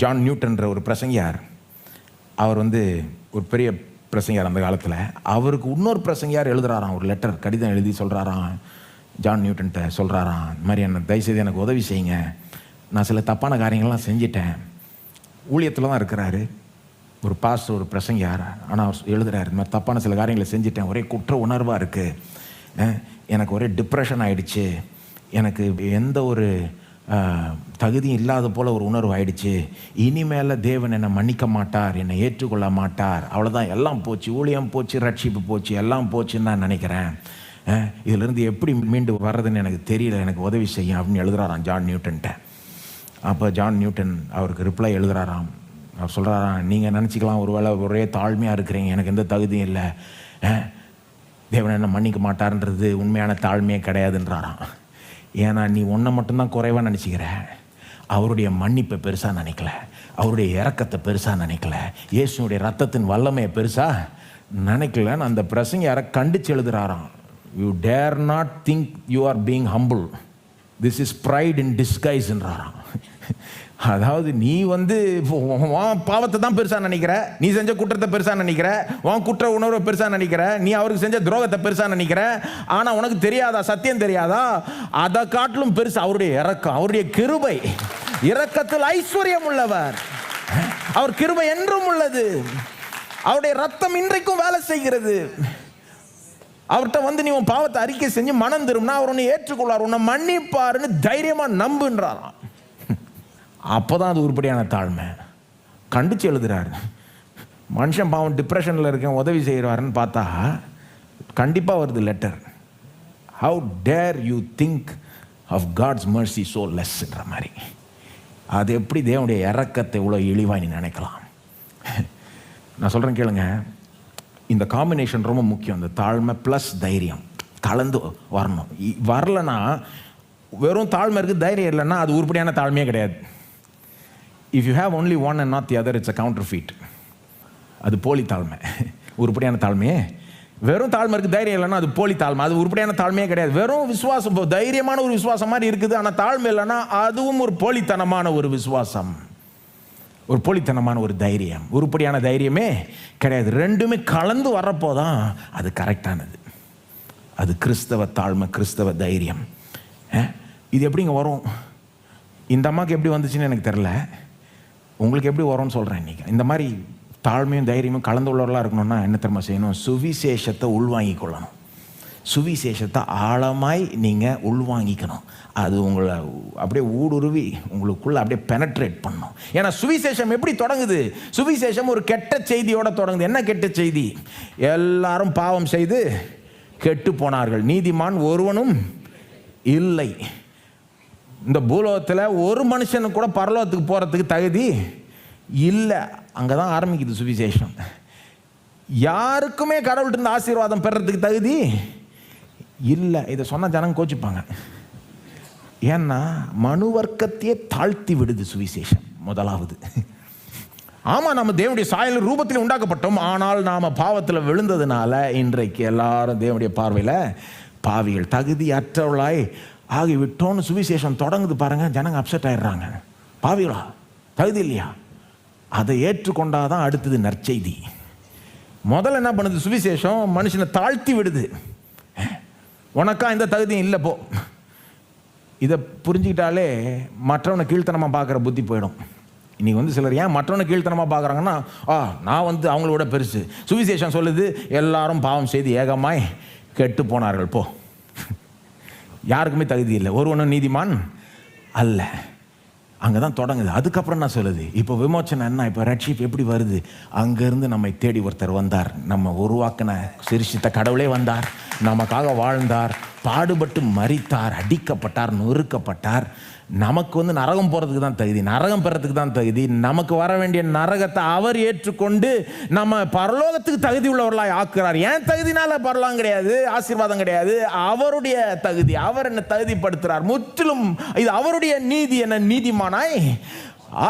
John நியூட்டன்ற ஒரு பிரசங்கியார். அவர் வந்து ஒரு பெரிய பிரசங்கியார் அந்த காலத்தில். அவருக்கு இன்னொரு பிரசங்கியார் எழுதுறாராம். ஒரு லெட்டர் கடிதம் எழுதி சொல்கிறாராம் ஜான் நியூட்டன்ட்ட சொல்கிறாராம் இந்த மாதிரி என்ன தயவுசெய்து எனக்கு உதவி செய்யுங்க. நான் சில தப்பான காரியங்கள்லாம் செஞ்சிட்டேன். ஊழியத்தில் தான் இருக்கிறாரு. ஒரு பாஸ்டர் ஒரு பிரசங்கியார். ஆனால் அவர் எழுதுறாரு இந்த மாதிரி தப்பான சில காரியங்களை செஞ்சிட்டேன். ஒரே குற்ற உணர்வாக இருக்குது எனக்கு ஒரே டிப்ரெஷன் ஆகிடுச்சு எனக்கு எந்த ஒரு தகுதி இல்லாத போல் ஒரு உணர்வு ஆயிடுச்சு. இனிமேல் தேவன் என்னை மன்னிக்க மாட்டார் என்னை ஏற்றுக்கொள்ள மாட்டார். அவ்வளோதான் எல்லாம் போச்சு. ஊழியம் போச்சு ரட்சிப்பு போச்சு எல்லாம் போச்சுன்னு நான் நினைக்கிறேன். இதிலிருந்து எப்படி மீண்டு வர்றதுன்னு எனக்கு தெரியல. எனக்கு உதவி செய்யும் அப்படின்னு எழுதுறாராம் ஜான் நியூட்டன்ட்ட. அப்போ ஜான் நியூட்டன் அவருக்கு ரிப்ளை எழுதுறாராம். அவர் சொல்கிறாராம் நீங்கள் நினச்சிக்கலாம் ஒருவேளை ஒரே தாழ்மையாக இருக்கிறீங்க. எனக்கு எந்த தகுதியும் இல்லை. தேவன் என்ன மன்னிக்க மாட்டார்ன்றது உண்மையான தாழ்மையே கிடையாதுன்றாராம். ஏன்னா நீ ஒன்றை மட்டும்தான் குறைவாக நினச்சிக்கிற. அவருடைய மன்னிப்பை பெருசாக நினைக்கல. அவருடைய இறக்கத்தை பெருசாக நினைக்கல. இயேசுனுடைய ரத்தத்தின் வல்லமையை பெருசாக நினைக்கலன்னு அந்த பிரசங்க யாரை கண்டிச்சு எழுதுகிறாராம் you dare not think you are being humble this is pride in டிஸ்கைஸ்ன்றாராம் அதாவது நீ வந்து உன் உன் பாவத்தை தான் பெருசாக நினைக்கிற. நீ செஞ்ச குற்றத்தை பெருசாக நினைக்கிற. உன் குற்ற உணர்வை பெருசாக நினைக்கிற. நீ அவருக்கு செஞ்ச துரோகத்தை பெருசாக நினைக்கிற. ஆனால் உனக்கு தெரியாதா? சத்தியம் தெரியாதா? அதை காட்டிலும் பெருசு அவருடைய இறக்கம் அவருடைய கிருபை. இரக்கத்தில் ஐஸ்வர்யம் உள்ளவர். அவர் கிருபை என்றும் உள்ளது. அவருடைய ரத்தம் இன்றைக்கும் வேலை செய்கிறது. அவர்கிட்ட வந்து நீ உன் பாவத்தை அறிக்கை செஞ்சு மனம் திரும்பினா அவர் உன்னை ஏற்றுக்கொள்வார். உன்னை மன்னிப்பாருன்னு தைரியமாக நம்புன்றாராம். அப்போ தான் அது உருப்படியான தாழ்மை. கண்டிச்சு எழுதுகிறாரு மனுஷன் பாவம் டிப்ரெஷனில் இருக்கேன் உதவி செய்கிறாருன்னு பார்த்தா கண்டிப்பாக வருது letter how dare you think of God's mercy so லெஸ்ன்ற மாதிரி. அது எப்படி தேவனுடைய இறக்கத்தை இவ்வளோ இழிவாக நீ நினைக்கலாம்? நான் சொல்கிறேன் கேளுங்க. இந்த காம்பினேஷன் ரொம்ப முக்கியம். இந்த தாழ்மை ப்ளஸ் தைரியம். கலந்து வரணும். வரலன்னா வெறும் தாழ்மை இருக்குது தைரியம் இல்லைன்னா அது உருப்படியான தாழ்மையே கிடையாது. If you have only one and not the other it's a counterfeit அது போலி தாழ்மை. உருப்படியான தாழ்மையே? வெறும் தாழ்மை இருக்குது தைரியம் இல்லைன்னா அது போலி தாழ்மை. அது உருப்படியான தாழ்மையே கிடையாது. வெறும் விசுவாசம் தைரியமான ஒரு விசுவாசம் மாதிரி இருக்குது ஆனால் தாழ்மை இல்லைன்னா அதுவும் ஒரு போலித்தனமான ஒரு விசுவாசம். ஒரு போலித்தனமான ஒரு தைரியம். உருப்படியான தைரியமே கிடையாது. ரெண்டுமே கலந்து வர்றப்போ தான் அது கரெக்டானது. அது கிறிஸ்தவ தாழ்மை கிறிஸ்தவ தைரியம். இது எப்படிங்க வரும்? இந்த அம்மாவுக்கு எப்படி வந்துச்சுன்னு எனக்கு தெரில. உங்களுக்கு எப்படி வரும்னு சொல்கிறேன் இன்னைக்கு. இந்த மாதிரி தாழ்மையும் தைரியமும் கலந்து உள்ளவர்களாக இருக்கணும்னா என்ன தெரியுமா செய்யணும்? சுவிசேஷத்தை உள்வாங்கிக் கொள்ளணும் சுவிசேஷத்தை ஆழமாய் நீங்கள் உள்வாங்கிக்கணும். அது உங்களை அப்படியே ஊடுருவி உங்களுக்குள்ளே அப்படியே பெனட்ரேட் பண்ணும் ஏன்னா சுவிசேஷம் எப்படி தொடங்குது? சுவிசேஷம் ஒரு கெட்ட செய்தியோட தொடங்குது. என்ன கெட்ட செய்தி? எல்லாரும் பாவம் செய்து கெட்டு போனார்கள். நீதிமான் ஒருவனும் இல்லை. இந்த பூலோகத்தில் ஒரு மனுஷனுக்கு கூட பரலோகத்துக்கு போகிறதுக்கு தகுதி இல்லை. அங்கே தான் ஆரம்பிக்குது சுவிசேஷம். யாருக்குமே கடவுள்கிட்ட இருந்து ஆசீர்வாதம் பெறறதுக்கு தகுதி இல்லை. இதை சொன்னால் ஜனங்க கோச்சிப்பாங்க. ஏன்னா மனு வர்க்கத்தையே தாழ்த்தி விடுது சுவிசேஷம் முதலாவது. ஆமாம் நம்ம தேவனுடைய சாயல் ரூபத்தில் உண்டாக்கப்பட்டோம். ஆனால் நாம் பாவத்தில் விழுந்ததுனால இன்றைக்கு எல்லாரும் தேவனுடைய பார்வையில் பாவிகள் தகுதி அற்றவளாய் ஆகிவிட்டோன்னு சுவிசேஷம் தொடங்குது பாருங்க ஜனங்க அப்செட் ஆயிடுறாங்க. பாவிகளா தகுதி இல்லையா? அதை ஏற்றுக்கொண்டாதான் அடுத்தது நற்செய்தி. முதல்ல என்ன பண்ணுது சுவிசேஷம்? மனுஷனை தாழ்த்தி விடுது. உனக்கா இந்த தகுதியும் இல்லை போ. இதை புரிஞ்சுக்கிட்டாலே மற்றவனை கீழ்த்தனமாக பார்க்குற புத்தி போயிடும். இன்றைக்கி வந்து சிலர் ஏன் மற்றவனை கீழ்த்தனமாக பார்க்குறாங்கன்னா ஆ நான் வந்து அவங்களோட பெருசு. சுவிசேஷம் சொல்லுது எல்லாரும் பாவம் செய்து ஏகமாய் கெட்டு போனார்கள் போ. யாருக்குமே தகுதி இல்லை. ஒருவனும் நீதிமான் அல்ல. அங்கே தான் தொடங்குது. அதுக்கப்புறம் என்ன சொல்லுது இப்போ விமோச்சனம் என்ன? இப்போ ரட்சிப் எப்படி வருது? அங்கேருந்து நம்மை தேடி ஒருத்தர் வந்தார். நம்ம உருவாக்கின சிரிச்சித்த கடவுளே வந்தார். நமக்காக வாழ்ந்தார். பாடுபட்டு மறித்தார் அடிக்கப்பட்டார் நொறுக்கப்பட்டார். நமக்கு வந்து நரகம் போகிறதுக்கு தான் தகுதி. நரகம் பெறத்துக்கு தான் தகுதி. நமக்கு வர வேண்டிய நரகத்தை அவர் ஏற்றுக்கொண்டு நம்ம பரலோகத்துக்கு தகுதி உள்ளவர்களாக ஆக்குறார் ஏன் தகுதினால பரலோகம் கிடையாது? ஆசீர்வாதம் கிடையாது. அவருடைய தகுதி. அவர் என்ன தகுதிப்படுத்துகிறார் முற்றிலும் இது அவருடைய நீதி என்ன நீதிமானாய்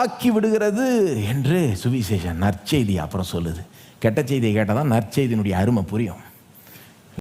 ஆக்கி விடுகிறது என்று சுவிசேஷம் நற்செய்தி அப்புறம் சொல்லுது. கெட்ட செய்தியை கேட்டால் தான் நற்செய்தியினுடைய அருமை புரியும்.